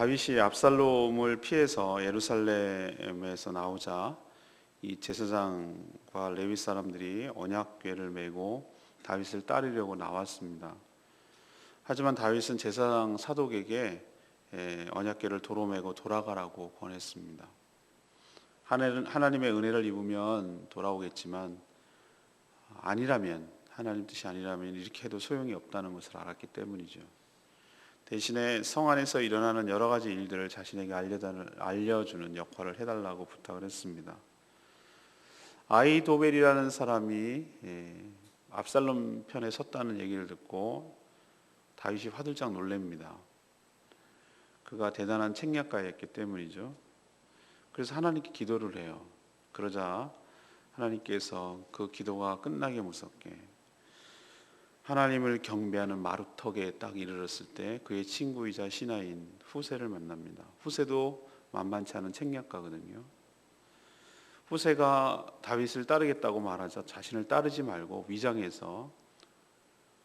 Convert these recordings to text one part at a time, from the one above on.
다윗이 압살롬을 피해서 예루살렘에서 나오자 이 제사장과 레위 사람들이 언약궤를 메고 다윗을 따르려고 나왔습니다. 하지만 다윗은 제사장 사독에게 에, 언약궤를 도로 메고 돌아가라고 권했습니다. 하나님- 하나님의 은혜를 입으면 돌아오겠지만 아니라면 하나님 뜻이 아니라면 이렇게 해도 소용이 없다는 것을 알았기 때문이죠. 대신에 성 안에서 일어나는 여러 가지 일들을 자신에게 알려주는 역할을 해달라고 부탁을 했습니다. 아이도벨이라는 사람이 예, 압살롬 편에 섰다는 얘기를 듣고 다윗이 화들짝 놀랍니다. 그가 대단한 책략가였기 때문이죠. 그래서 하나님께 기도를 해요. 그러자 하나님께서 그 기도가 끝나게 무섭게 하나님을 경배하는 마루턱에 딱 이르렀을 때 그의 친구이자 신하인 후세를 만납니다. 후세도 만만치 않은 책략가거든요. 후세가 다윗을 따르겠다고 말하자 자신을 따르지 말고 위장해서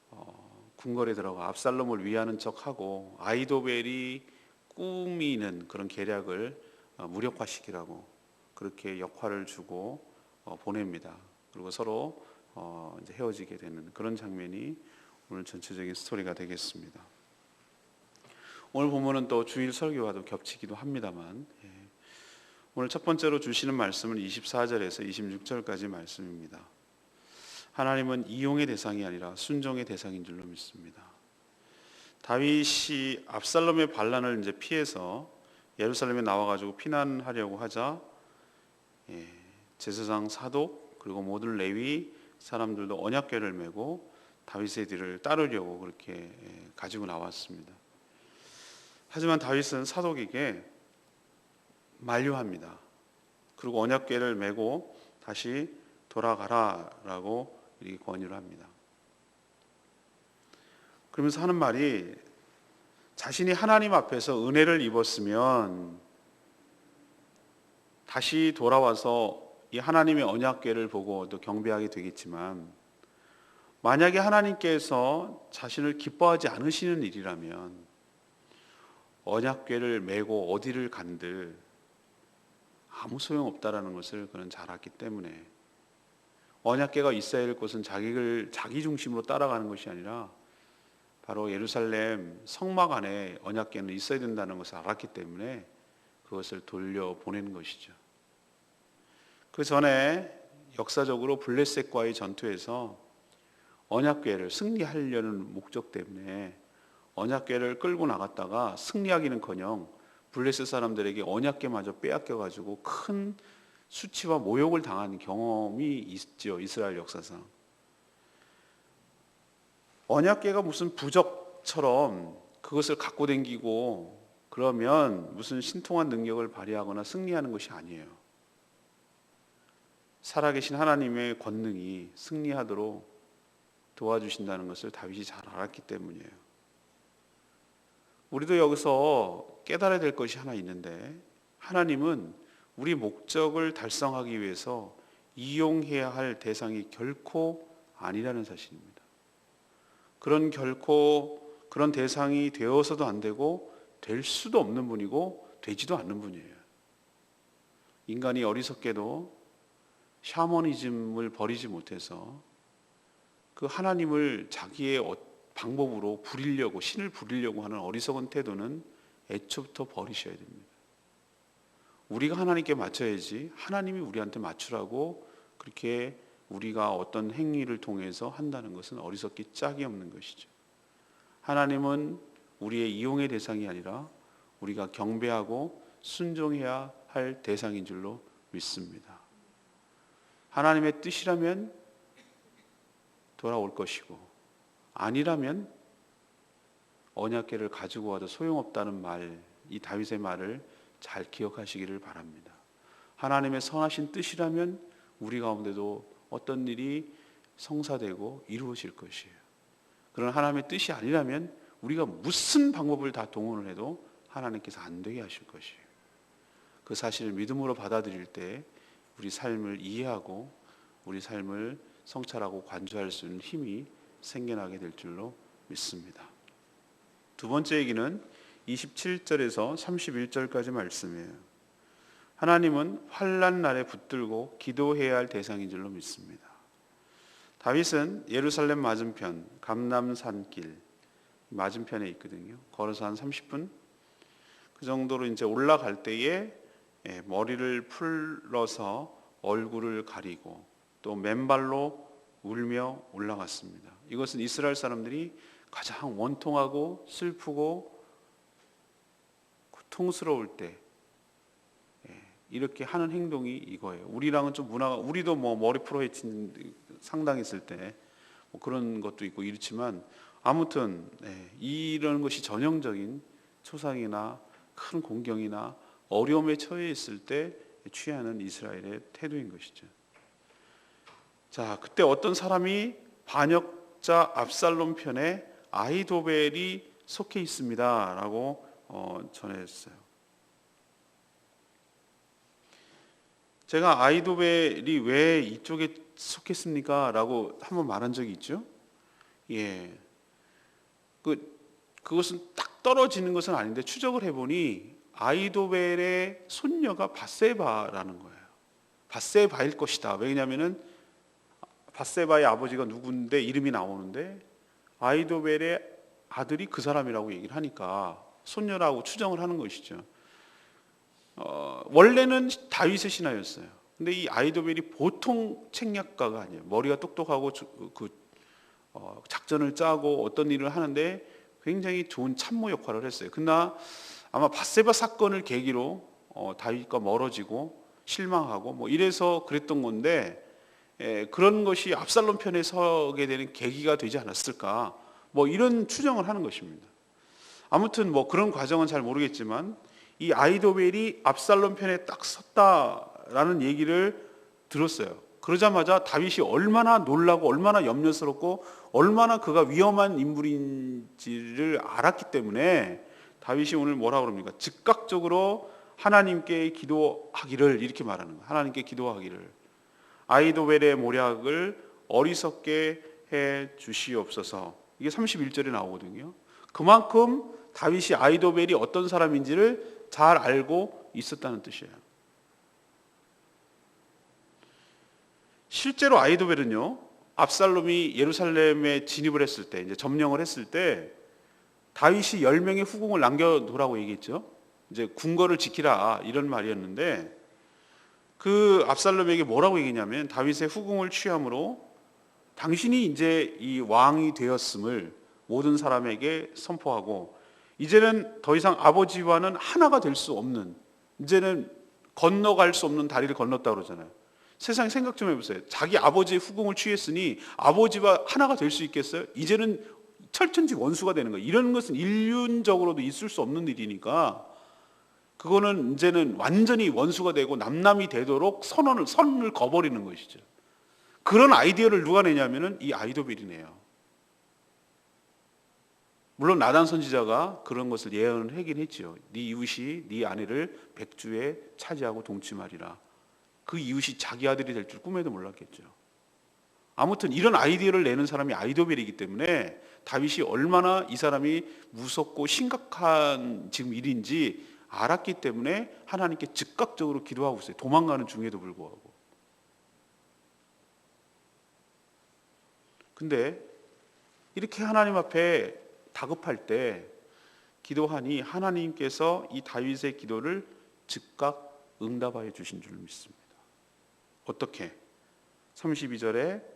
어, 궁궐에 들어가 압살롬을 위하는 척하고 아이도벨이 꾸미는 그런 계략을 어, 무력화시키라고 그렇게 역할을 주고 어, 보냅니다. 그리고 서로 어, 이제 헤어지게 되는 그런 장면이 오늘 전체적인 스토리가 되겠습니다. 오늘 본문은 또 주일 설교와도 겹치기도 합니다만 예. 오늘 첫 번째로 주시는 말씀은 24절에서 26절까지 말씀입니다. 하나님은 이용의 대상이 아니라 순종의 대상인 줄로 믿습니다. 다윗이 압살롬의 반란을 이제 피해서 예루살렘에 나와가지고 피난하려고 하자 예, 제사장 사독 그리고 모든 레위 사람들도 언약궤를 메고 다윗의 뒤를 따르려고 그렇게 예, 가지고 나왔습니다. 하지만 다윗은 사독에게 만류합니다. 그리고 언약궤를 메고 다시 돌아가라라고 이렇게 권유를 합니다. 그러면서 하는 말이 자신이 하나님 앞에서 은혜를 입었으면 다시 돌아와서 이 하나님의 언약궤를 보고 또 경배하게 되겠지만 만약에 하나님께서 자신을 기뻐하지 않으시는 일이라면 언약궤를 메고 어디를 간들 아무 소용 없다라는 것을 그는 잘 알기 때문에 언약궤가 있어야 할 곳은 자기를 자기 중심으로 따라가는 것이 아니라 바로 예루살렘 성막 안에 언약궤는 있어야 된다는 것을 알았기 때문에 그것을 돌려 보내는 것이죠. 그 전에 역사적으로 블레셋과의 전투에서 언약궤를 승리하려는 목적 때문에 언약궤를 끌고 나갔다가 승리하기는커녕 블레셋 사람들에게 언약궤마저 빼앗겨 가지고 큰 수치와 모욕을 당한 경험이 있죠 이스라엘 역사상. 언약궤가 무슨 부적처럼 그것을 갖고 댕기고 그러면 무슨 신통한 능력을 발휘하거나 승리하는 것이 아니에요. 살아계신 하나님의 권능이 승리하도록 도와주신다는 것을 다윗이 잘 알았기 때문이에요. 우리도 여기서 깨달아야 될 것이 하나 있는데 하나님은 우리 목적을 달성하기 위해서 이용해야 할 대상이 결코 아니라는 사실입니다. 그런 결코 그런 대상이 되어서도 안 되고 될 수도 없는 분이고 되지도 않는 분이에요. 인간이 어리석게도 샤머니즘을 버리지 못해서 그 하나님을 자기의 어- 방법으로 부리려고 신을 부리려고 하는 어리석은 태도는 애초부터 버리셔야 됩니다. 우리가 하나님께 맞춰야지 하나님이 우리한테 맞추라고 그렇게 우리가 어떤 행위를 통해서 한다는 것은 어리석기 짝이 없는 것이죠. 하나님은 우리의 이용의 대상이 아니라 우리가 경배하고 순종해야 할 대상인 줄로 믿습니다. 하나님의 뜻이라면 돌아올 것이고 아니라면 언약궤를 가지고 와도 소용없다는 말, 이 다윗의 말을 잘 기억하시기를 바랍니다. 하나님의 선하신 뜻이라면 우리 가운데도 어떤 일이 성사되고 이루어질 것이에요. 그러나 하나님의 뜻이 아니라면 우리가 무슨 방법을 다 동원을 해도 하나님께서 안 되게 하실 것이에요. 그 사실을 믿음으로 받아들일 때 우리 삶을 이해하고 우리 삶을 성찰하고 관조할 수 있는 힘이 생겨나게 될 줄로 믿습니다. 두 번째 얘기는 27절에서 31절까지 말씀이에요. 하나님은 환란 날에 붙들고 기도해야 할 대상인 줄로 믿습니다. 다윗은 예루살렘 맞은편 감남산길 맞은편에 있거든요. 걸어서 한 30분 그 정도로 이제 올라갈 때에 예, 머리를 풀러서 얼굴을 가리고 또 맨발로 울며 올라갔습니다. 이것은 이스라엘 사람들이 가장 원통하고 슬프고 고통스러울 때 예, 이렇게 하는 행동이 이거예요. 우리랑은 좀 문화가 우리도 뭐 머리 풀어 헤친 상당했을 때 뭐 그런 것도 있고 이렇지만 아무튼 예, 이런 것이 전형적인 초상이나 큰 공경이나 어려움에 처해 있을 때 취하는 이스라엘의 태도인 것이죠. 자, 그때 어떤 사람이 반역자 압살롬 편에 아이도벨이 속해 있습니다라고 어, 전했어요. 제가 아이도벨이 왜 이쪽에 속했습니까?라고 한번 말한 적이 있죠. 예, 그 그것은 딱 떨어지는 것은 아닌데 추적을 해보니 아이도벨의 손녀가 바세바라는 거예요. 바세바일 것이다. 왜냐하면은 바세바의 아버지가 누군데 이름이 나오는데 아이도벨의 아들이 그 사람이라고 얘기를 하니까 손녀라고 추정을 하는 것이죠. 어, 원래는 다윗의 신하였어요. 근데 이 아이도벨이 보통 책략가가 아니에요. 머리가 똑똑하고 그 어, 작전을 짜고 어떤 일을 하는데 굉장히 좋은 참모 역할을 했어요. 그러나 아마 바세바 사건을 계기로 어, 다윗과 멀어지고 실망하고 뭐 이래서 그랬던 건데 에, 그런 것이 압살롬 편에 서게 되는 계기가 되지 않았을까? 뭐 이런 추정을 하는 것입니다. 아무튼 뭐 그런 과정은 잘 모르겠지만 이 아이도벨이 압살롬 편에 딱 섰다라는 얘기를 들었어요. 그러자마자 다윗이 얼마나 놀라고 얼마나 염려스럽고 얼마나 그가 위험한 인물인지를 알았기 때문에 다윗이 오늘 뭐라 그럽니까? 즉각적으로 하나님께 기도하기를 이렇게 말하는 거예요. 하나님께 기도하기를 아이도벨의 모략을 어리석게 해 주시옵소서. 이게 31절에 나오거든요. 그만큼 다윗이 아이도벨이 어떤 사람인지를 잘 알고 있었다는 뜻이에요. 실제로 아이도벨은요. 압살롬이 예루살렘에 진입을 했을 때 이제 점령을 했을 때 다윗이 10명의 후궁을 남겨두라고 얘기했죠. 이제 궁궐을 지키라 이런 말이었는데 그 압살롬에게 뭐라고 얘기냐면 다윗의 후궁을 취함으로 당신이 이제 이 왕이 되었음을 모든 사람에게 선포하고 이제는 더 이상 아버지와는 하나가 될 수 없는 이제는 건너갈 수 없는 다리를 건넜다 그러잖아요. 세상 생각 좀 해보세요. 자기 아버지의 후궁을 취했으니 아버지와 하나가 될 수 있겠어요? 이제는 철천지 원수가 되는 거예요. 이런 것은 인륜적으로도 있을 수 없는 일이니까 그거는 이제는 완전히 원수가 되고 남남이 되도록 선언을 선을 거버리는 것이죠. 그런 아이디어를 누가 내냐면은 이 아이도빌이네요. 물론 나단 선지자가 그런 것을 예언을 하긴 했죠. 네 이웃이 네 아내를 백주에 차지하고 동침하리라. 그 이웃이 자기 아들이 될 줄 꿈에도 몰랐겠죠. 아무튼 이런 아이디어를 내는 사람이 아이도벨이기 때문에 다윗이 얼마나 이 사람이 무섭고 심각한 지금 일인지 알았기 때문에 하나님께 즉각적으로 기도하고 있어요. 도망가는 중에도 불구하고. 근데 이렇게 하나님 앞에 다급할 때 기도하니 하나님께서 이 다윗의 기도를 즉각 응답하여 주신 줄 믿습니다. 어떻게? 32절에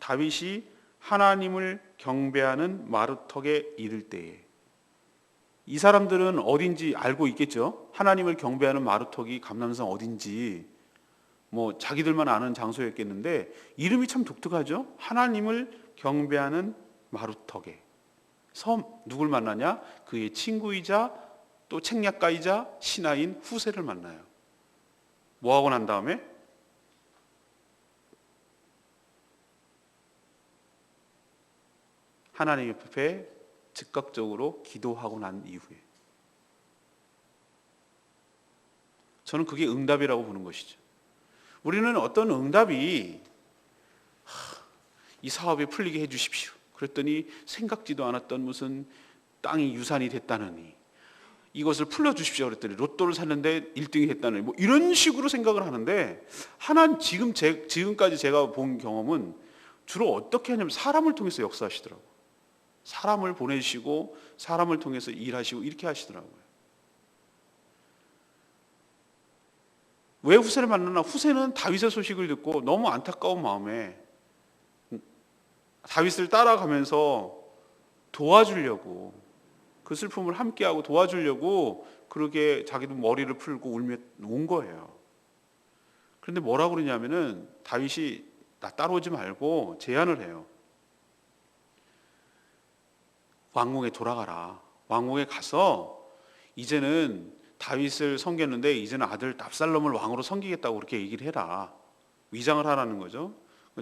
다윗이 하나님을 경배하는 마루턱에 이를 때에 이 사람들은 어딘지 알고 있겠죠. 하나님을 경배하는 마루턱이 감남성 어딘지 뭐 자기들만 아는 장소였겠는데 이름이 참 독특하죠. 하나님을 경배하는 마루턱에 섬 누굴 만나냐? 그의 친구이자 또 책략가이자 신하인 후세를 만나요. 뭐 하고 난 다음에 하나님 앞에 즉각적으로 기도하고 난 이후에 저는 그게 응답이라고 보는 것이죠. 우리는 어떤 응답이 하, 이 사업이 풀리게 해 주십시오. 그랬더니 생각지도 않았던 무슨 땅이 유산이 됐다느니 이것을 풀려 주십시오 그랬더니 로또를 샀는데 1등이 했다는 뭐 이런 식으로 생각을 하는데 하나는 지금 제, 지금까지 제가 본 경험은 주로 어떻게 하냐면 사람을 통해서 역사하시더라고요. 사람을 보내시고 사람을 통해서 일하시고 이렇게 하시더라고요. 왜 후세를 만나나? 후세는 다윗의 소식을 듣고 너무 안타까운 마음에 다윗을 따라가면서 도와주려고 그 슬픔을 함께하고 도와주려고 그렇게 자기도 머리를 풀고 울며 온 거예요. 그런데 뭐라고 그러냐면은 다윗이 나 따라오지 말고 제안을 해요. 왕궁에 돌아가라. 왕궁에 가서 이제는 다윗을 섬겼는데 이제는 아들 압살롬을 왕으로 섬기겠다고 그렇게 얘기를 해라. 위장을 하라는 거죠.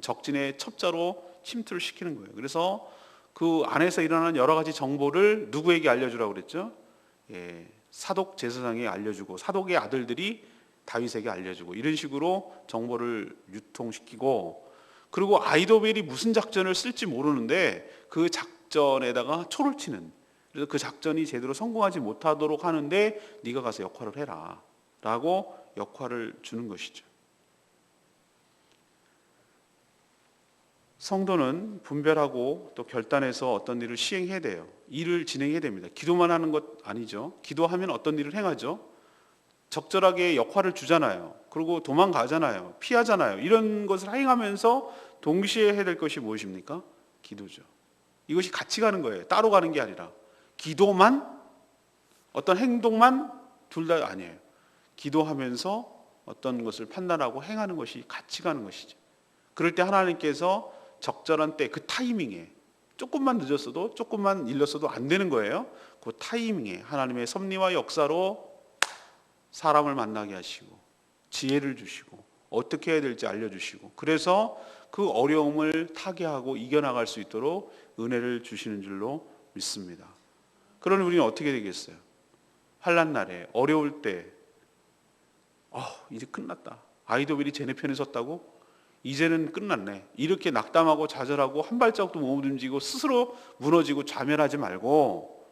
적진의 첩자로 침투를 시키는 거예요. 그래서 그 안에서 일어나는 여러 가지 정보를 누구에게 알려주라고 그랬죠? 예, 사독 제사장에게 알려주고 사독의 아들들이 다윗에게 알려주고 이런 식으로 정보를 유통시키고 그리고 아이도벨이 무슨 작전을 쓸지 모르는데 그 작전에다가 초를 치는 그래서 그 작전이 제대로 성공하지 못하도록 하는데 네가 가서 역할을 해라 라고 역할을 주는 것이죠. 성도는 분별하고 또 결단해서 어떤 일을 시행해야 돼요. 일을 진행해야 됩니다. 기도만 하는 것 아니죠. 기도하면 어떤 일을 행하죠. 적절하게 역할을 주잖아요. 그리고 도망가잖아요. 피하잖아요. 이런 것을 행하면서 동시에 해야 될 것이 무엇입니까? 기도죠. 이것이 같이 가는 거예요. 따로 가는 게 아니라. 기도만, 어떤 행동만 둘 다 아니에요. 기도하면서 어떤 것을 판단하고 행하는 것이 같이 가는 것이죠. 그럴 때 하나님께서 적절한 때 그 타이밍에 조금만 늦었어도 조금만 일렀어도 안 되는 거예요. 그 타이밍에 하나님의 섭리와 역사로 사람을 만나게 하시고 지혜를 주시고 어떻게 해야 될지 알려주시고 그래서 그 어려움을 타개하고 이겨나갈 수 있도록 은혜를 주시는 줄로 믿습니다. 그러니 우리는 어떻게 되겠어요? 환란 날에 어려울 때 어, 이제 끝났다. 아이도벨이 쟤네 편에 섰다고? 이제는 끝났네. 이렇게 낙담하고 좌절하고 한 발짝도 못 움직이고 스스로 무너지고 좌면하지 말고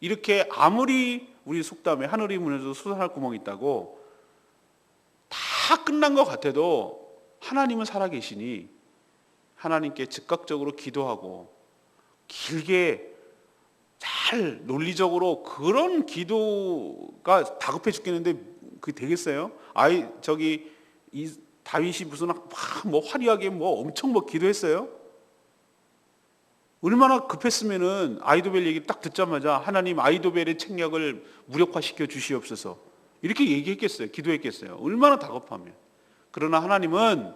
이렇게 아무리 우리 속담에 하늘이 무너져도 수산할 구멍이 있다고 다 끝난 것 같아도 하나님은 살아계시니 하나님께 즉각적으로 기도하고 길게 잘 논리적으로 그런 기도가 다급해 죽겠는데 그게 되겠어요? 아이 저기 이 다윗이 무슨 막뭐 화려하게 뭐 엄청 뭐 기도했어요? 얼마나 급했으면은 아이도벨 얘기 딱 듣자마자 하나님 아이도벨의 책략을 무력화시켜 주시옵소서 이렇게 얘기했겠어요? 기도했겠어요? 얼마나 다급하면 그러나 하나님은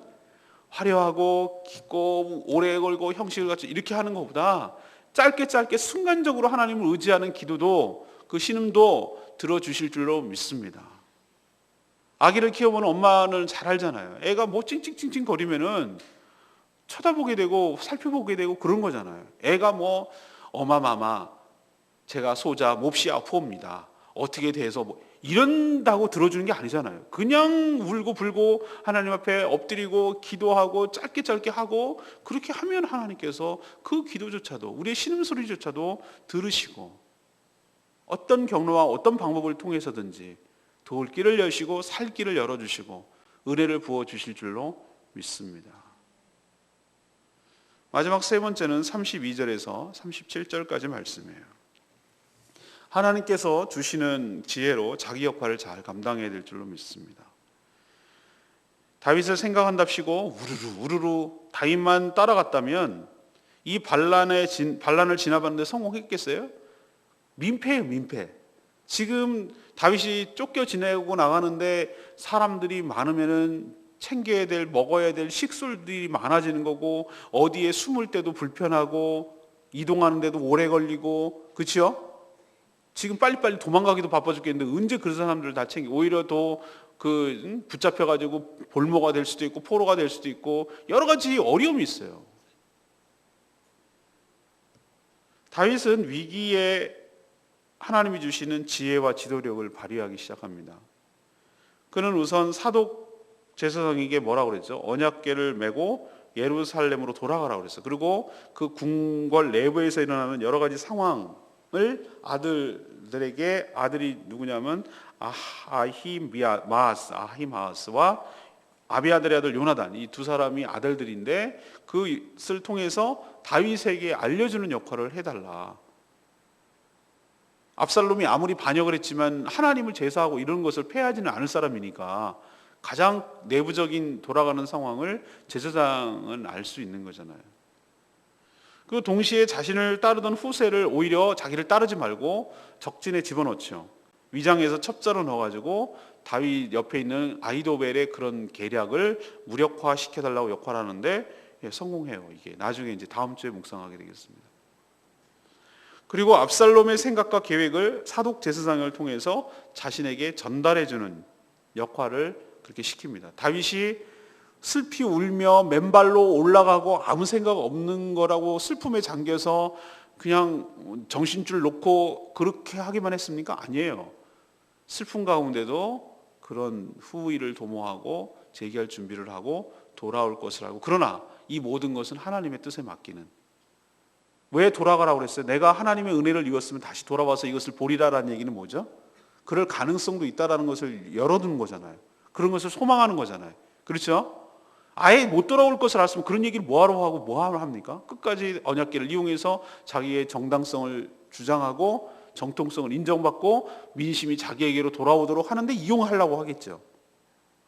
화려하고 깊고 오래 걸고 형식을 갖춰 이렇게 하는 것보다 짧게 짧게 순간적으로 하나님을 의지하는 기도도 그 신음도 들어주실 줄로 믿습니다. 아기를 키워보는 엄마는 잘 알잖아요. 애가 뭐 찡찡찡찡 거리면은 쳐다보게 되고 살펴보게 되고 그런 거잖아요. 애가 뭐 어마마마 제가 소자 몹시 아프옵니다. 어떻게 돼서 뭐 이런다고 들어주는 게 아니잖아요. 그냥 울고 불고 하나님 앞에 엎드리고 기도하고 짧게 짧게 하고 그렇게 하면 하나님께서 그 기도조차도 우리의 신음소리조차도 들으시고 어떤 경로와 어떤 방법을 통해서든지 도울 길을 여시고 살 길을 열어주시고 은혜를 부어 주실 줄로 믿습니다. 마지막 세 번째는 32절에서 37절까지 말씀이에요. 하나님께서 주시는 지혜로 자기 역할을 잘 감당해야 될 줄로 믿습니다. 다윗을 생각한답시고 우르르 우르르 다윗만 따라갔다면 이 반란의 진, 반란을 지나봤는데 성공했겠어요? 민폐예요, 민폐. 지금 다윗이 쫓겨 지내고 나가는데 사람들이 많으면은 챙겨야 될 먹어야 될 식술들이 많아지는 거고 어디에 숨을 때도 불편하고 이동하는데도 오래 걸리고 그렇죠? 지금 빨리빨리 도망가기도 바빠 죽겠는데 언제 그런 사람들을 다 챙기 오히려 더 그 붙잡혀 가지고 볼모가 될 수도 있고 포로가 될 수도 있고 여러 가지 어려움이 있어요. 다윗은 위기에 하나님이 주시는 지혜와 지도력을 발휘하기 시작합니다. 그는 우선 사독 제사장에게 뭐라고 그랬죠? 언약궤를 메고 예루살렘으로 돌아가라고 그랬어요. 그리고 그 궁궐 내부에서 일어나는 여러 가지 상황, 아들들에게 아들이 누구냐면 아, 아히마스 아히마스와 아비아들의 아들 요나단 이 두 사람이 아들들인데 그것을 통해서 다윗에게 알려주는 역할을 해달라. 압살롬이 아무리 반역을 했지만 하나님을 제사하고 이런 것을 패하지는 않을 사람이니까 가장 내부적인 돌아가는 상황을 제사장은 알 수 있는 거잖아요. 그 동시에 자신을 따르던 후세를 오히려 자기를 따르지 말고 적진에 집어넣죠. 위장해서 첩자로 넣어가지고 다윗 옆에 있는 아이도벨의 그런 계략을 무력화 시켜 달라고 역할하는데 예, 성공해요. 이게 나중에 이제 다음 주에 묵상하게 되겠습니다. 그리고 압살롬의 생각과 계획을 사독 제사장을 통해서 자신에게 전달해 주는 역할을 그렇게 시킵니다. 다윗이 슬피 울며 맨발로 올라가고 아무 생각 없는 거라고 슬픔에 잠겨서 그냥 정신줄 놓고 그렇게 하기만 했습니까? 아니에요. 슬픔 가운데도 그런 후의를 도모하고 재기할 준비를 하고 돌아올 것을 하고 그러나 이 모든 것은 하나님의 뜻에 맡기는 왜 돌아가라고 그랬어요? 내가 하나님의 은혜를 입었으면 다시 돌아와서 이것을 보리라라는 얘기는 뭐죠? 그럴 가능성도 있다라는 것을 열어두는 거잖아요. 그런 것을 소망하는 거잖아요. 그렇죠? 아예 못 돌아올 것을 알았으면 그런 얘기를 뭐하러 하고 뭐하러 합니까? 끝까지 언약계를 이용해서 자기의 정당성을 주장하고 정통성을 인정받고 민심이 자기에게로 돌아오도록 하는데 이용하려고 하겠죠.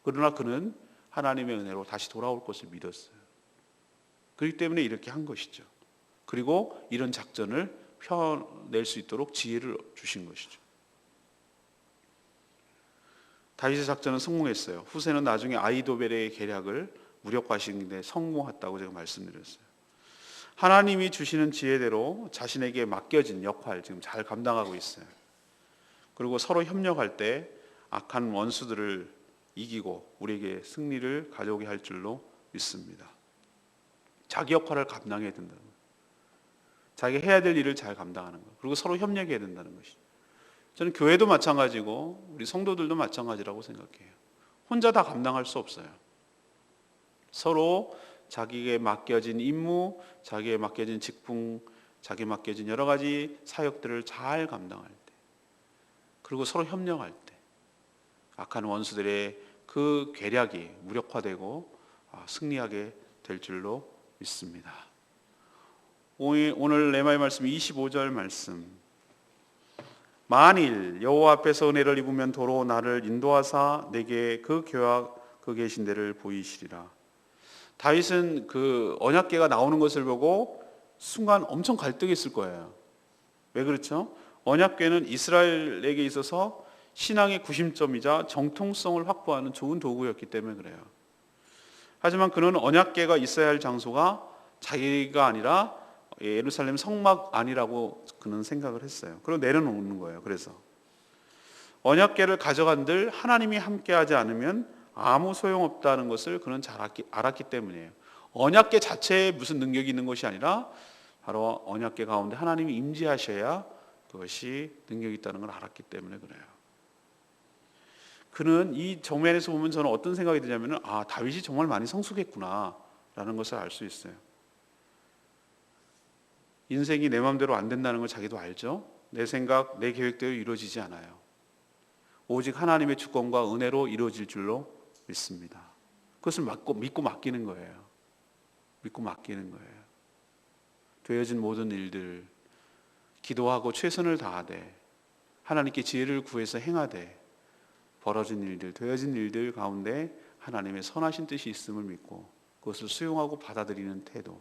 그러나 그는 하나님의 은혜로 다시 돌아올 것을 믿었어요. 그렇기 때문에 이렇게 한 것이죠. 그리고 이런 작전을 펴낼 수 있도록 지혜를 주신 것이죠. 다윗의 작전은 성공했어요. 후세는 나중에 아이도벨의 계략을 무력화시키는데 성공했다고 제가 말씀드렸어요. 하나님이 주시는 지혜대로 자신에게 맡겨진 역할 지금 잘 감당하고 있어요. 그리고 서로 협력할 때 악한 원수들을 이기고 우리에게 승리를 가져오게 할 줄로 믿습니다. 자기 역할을 감당해야 된다는 거예요. 자기 해야 될 일을 잘 감당하는 거. 그리고 서로 협력해야 된다는 것이죠. 저는 교회도 마찬가지고 우리 성도들도 마찬가지라고 생각해요. 혼자 다 감당할 수 없어요. 서로 자기에게 맡겨진 임무, 자기에 맡겨진 직분, 자기에 맡겨진 여러 가지 사역들을 잘 감당할 때, 그리고 서로 협력할 때, 악한 원수들의 그 계략이 무력화되고 아, 승리하게 될 줄로 믿습니다. 오늘 레마의 말씀 25절 말씀. 만일 여호와 앞에서 은혜를 입으면 도로 나를 인도하사 내게 그 교학 그 계신 데를 보이시리라. 다윗은 그 언약계가 나오는 것을 보고 순간 엄청 갈등했을 거예요. 왜 그렇죠? 언약계는 이스라엘에게 있어서 신앙의 구심점이자 정통성을 확보하는 좋은 도구였기 때문에 그래요. 하지만 그는 언약계가 있어야 할 장소가 자기가 아니라 예루살렘 성막 아니라고 그는 생각을 했어요. 그리고 내려놓는 거예요. 그래서 언약계를 가져간들 하나님이 함께하지 않으면 아무 소용없다는 것을 그는 잘 알았기, 알았기 때문이에요. 언약계 자체에 무슨 능력이 있는 것이 아니라 바로 언약계 가운데 하나님이 임재하셔야 그것이 능력이 있다는 걸 알았기 때문에 그래요. 그는 이 정면에서 보면 저는 어떤 생각이 드냐면은 아 다윗이 정말 많이 성숙했구나라는 것을 알 수 있어요. 인생이 내 마음대로 안 된다는 걸 자기도 알죠. 내 생각, 내 계획대로 이루어지지 않아요. 오직 하나님의 주권과 은혜로 이루어질 줄로 믿습니다. 그것을 믿고, 믿고 맡기는 거예요. 믿고 맡기는 거예요. 되어진 모든 일들, 기도하고 최선을 다하되, 하나님께 지혜를 구해서 행하되, 벌어진 일들, 되어진 일들 가운데 하나님의 선하신 뜻이 있음을 믿고, 그것을 수용하고 받아들이는 태도,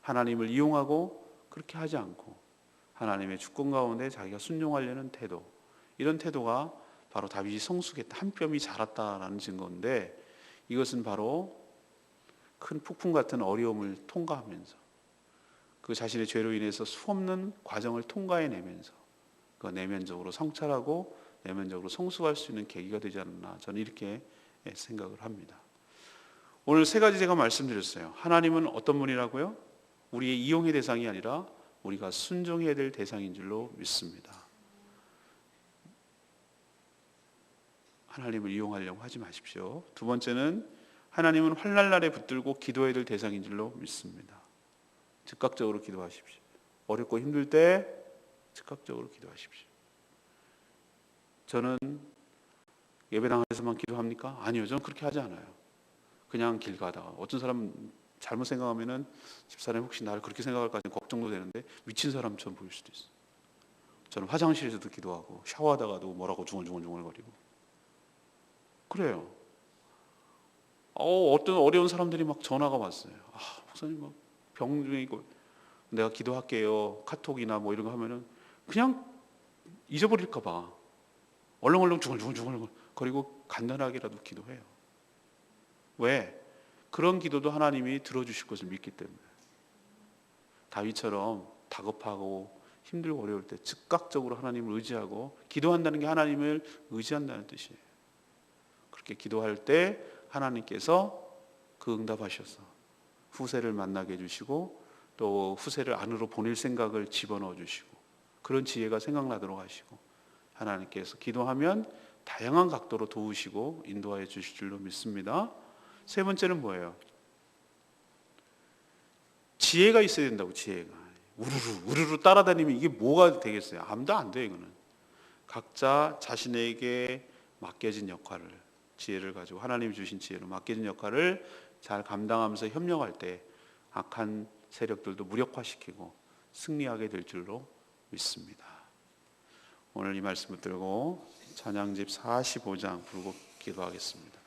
하나님을 이용하고 그렇게 하지 않고, 하나님의 주권 가운데 자기가 순종하려는 태도, 이런 태도가 바로 다윗이 성숙했다. 한 뼘이 자랐다라는 증거인데 이것은 바로 큰 폭풍 같은 어려움을 통과하면서 그 자신의 죄로 인해서 수없는 과정을 통과해내면서 그 내면적으로 성찰하고 내면적으로 성숙할 수 있는 계기가 되지 않나 저는 이렇게 생각을 합니다. 오늘 세 가지 제가 말씀드렸어요. 하나님은 어떤 분이라고요? 우리의 이용의 대상이 아니라 우리가 순종해야 될 대상인 줄로 믿습니다. 하나님을 이용하려고 하지 마십시오. 두 번째는 하나님은 환난 날에 붙들고 기도해야 될 대상인 줄로 믿습니다. 즉각적으로 기도하십시오. 어렵고 힘들 때 즉각적으로 기도하십시오. 저는 예배당에서만 기도합니까? 아니요, 저는 그렇게 하지 않아요. 그냥 길 가다가 어떤 사람 잘못 생각하면은 집사람 혹시 나를 그렇게 생각할까 걱정도 되는데 미친 사람처럼 보일 수도 있어. 저는 화장실에서도 기도하고 샤워하다가도 뭐라고 중얼중얼중얼거리고 그래요. 어, 어떤 어려운 사람들이 막 전화가 왔어요. 아, 목사님 막 병중이고 내가 기도할게요. 카톡이나 뭐 이런 거 하면은 그냥 잊어버릴까 봐 얼렁얼렁 중얼중얼중얼 거리고 간단하게라도 기도해요. 왜? 그런 기도도 하나님이 들어주실 것을 믿기 때문에 다윗처럼 다급하고 힘들고 어려울 때 즉각적으로 하나님을 의지하고 기도한다는 게 하나님을 의지한다는 뜻이에요. 그렇게 기도할 때 하나님께서 그 응답하셔서 후세를 만나게 해주시고 또 후세를 안으로 보낼 생각을 집어넣어 주시고 그런 지혜가 생각나도록 하시고 하나님께서 기도하면 다양한 각도로 도우시고 인도하여 주실 줄로 믿습니다. 세 번째는 뭐예요? 지혜가 있어야 된다고 지혜가 우르르 우르르 따라다니면 이게 뭐가 되겠어요? 아무도 안 돼 이거는 각자 자신에게 맡겨진 역할을 지혜를 가지고 하나님이 주신 지혜로 맡겨진 역할을 잘 감당하면서 협력할 때 악한 세력들도 무력화시키고 승리하게 될 줄로 믿습니다. 오늘 이 말씀을 들고 찬양집 45장 부르고 기도하겠습니다.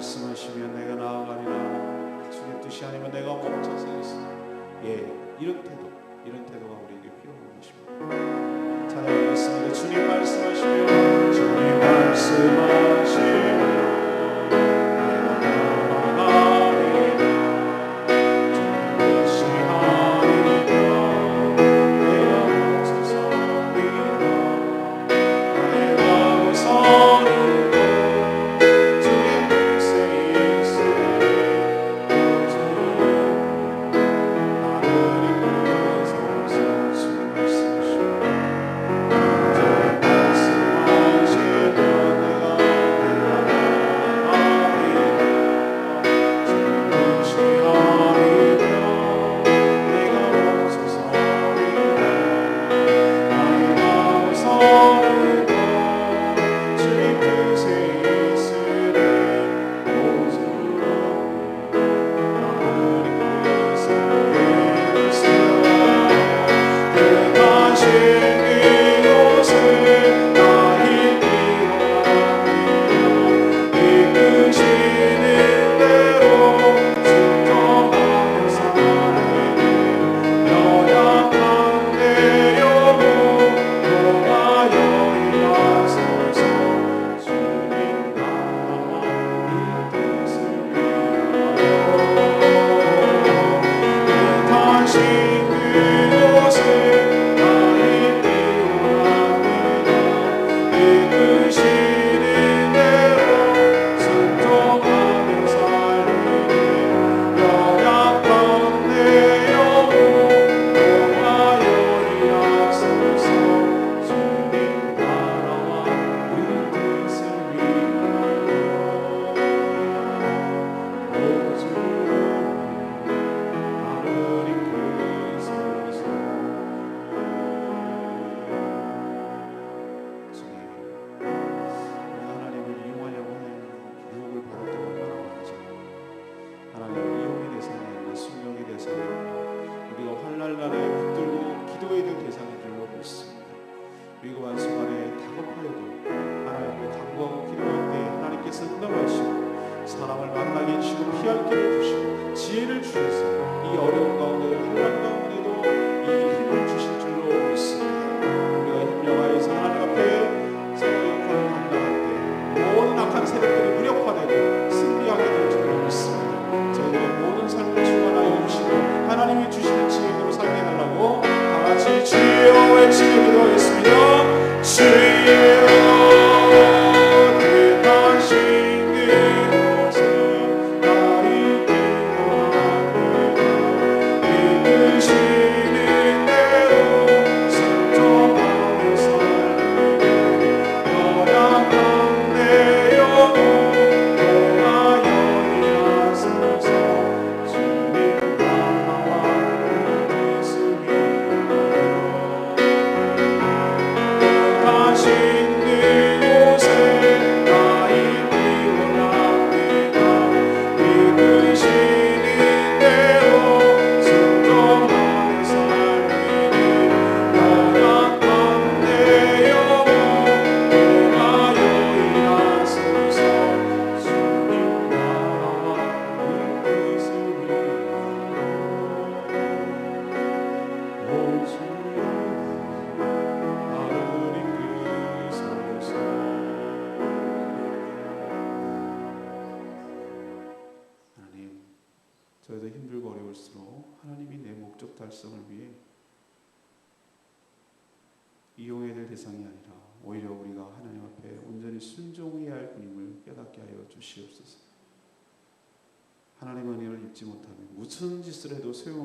말씀하시면 내가 나아가리라 주님 뜻이 아니면 내가 멈춰 서겠습니다. 예, 이런 태도, 이런 태도가 우리에게 필요한 것입니다. 찬양하겠습니다. 주님 말씀하시면 주님 말씀하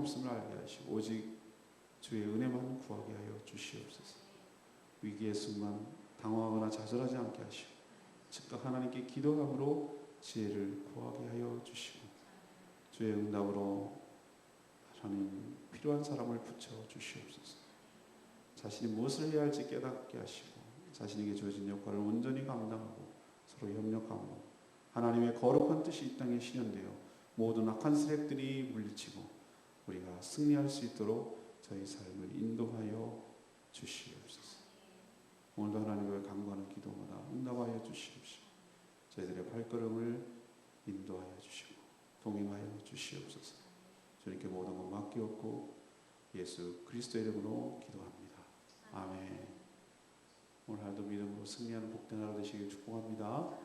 없음을 알게 하시고 오직 주의 은혜만 구하게 하여 주시옵소서. 위기의 순간 당황하거나 좌절하지 않게 하시고 즉각 하나님께 기도함으로 지혜를 구하게 하여 주시고 주의 응답으로 하나님 필요한 사람을 붙여 주시옵소서. 자신이 무엇을 해야 할지 깨닫게 하시고 자신에게 주어진 역할을 온전히 감당하고 서로 협력하고 하나님의 거룩한 뜻이 이 땅에 실현되어 모든 악한 세력들이 물리치고 우리가 승리할 수 있도록 저희 삶을 인도하여 주시옵소서. 오늘도 하나님을 간구하는 기도마다 응답하여 주시옵시고 저희들의 발걸음을 인도하여 주시고 동행하여 주시옵소서. 주님께 모든 것 맡기옵고 예수 그리스도의 이름으로 기도합니다. 아멘. 오늘 하루도 믿음으로 승리하는 복된 하루 되시길 축복합니다.